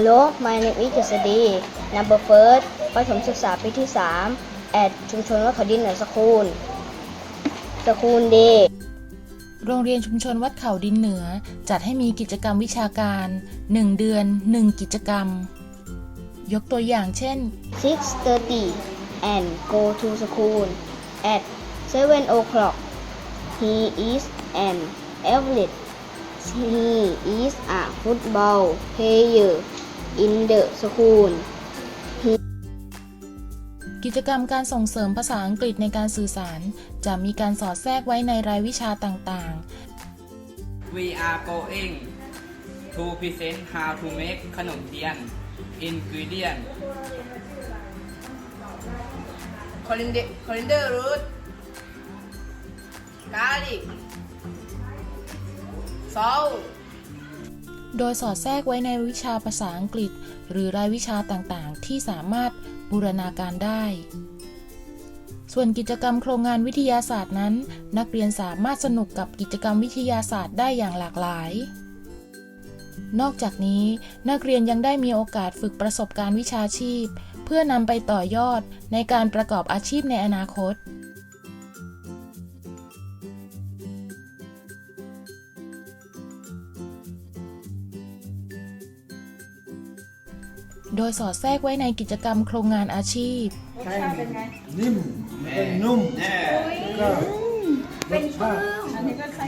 my name is Jasadi number first ประถมศึกษาปีที่ 3 at ชุมชนวัดเขาดินเหนือสคูลสคูลเดย์โรงเรียนชุมชนวัดเขาดินเหนือ จัดให้มีกิจกรรมวิชาการ 1 เดือน 1 กิจกรรม ยกตัวอย่างเช่น 6:30 and go to school at 7 o'clock he is an athlete he is a football player in the school กิจกรรมการส่งเสริมภาษาอังกฤษในการสื่อสาร จะมีการสอดแทรกไว้ในรายวิชาต่าง We are going to present how to make ขนมเทียน ingredient coriander coriander root garlic salt ๆ โดยสอดแทรกไว้ในวิชาภาษาอังกฤษ หรือรายวิชาต่างๆ ที่สามารถบูรณาการได้ ส่วนกิจกรรมโครงงานวิทยาศาสตร์นั้น นักเรียนสามารถสนุกกับกิจกรรมวิทยาศาสตร์ได้อย่างหลากหลาย นอกจากนี้ นักเรียนยังได้มีโอกาสฝึกประสบการณ์วิชาชีพ เพื่อนำไปต่อยอดในการประกอบอาชีพในอนาคต โดยสอดแทรกไว้ในกิจกรรมโครงงานอาชีพนิ่มแล้วก็นุ่มแล้วก็รสชาติ อันนี้ก็ใส่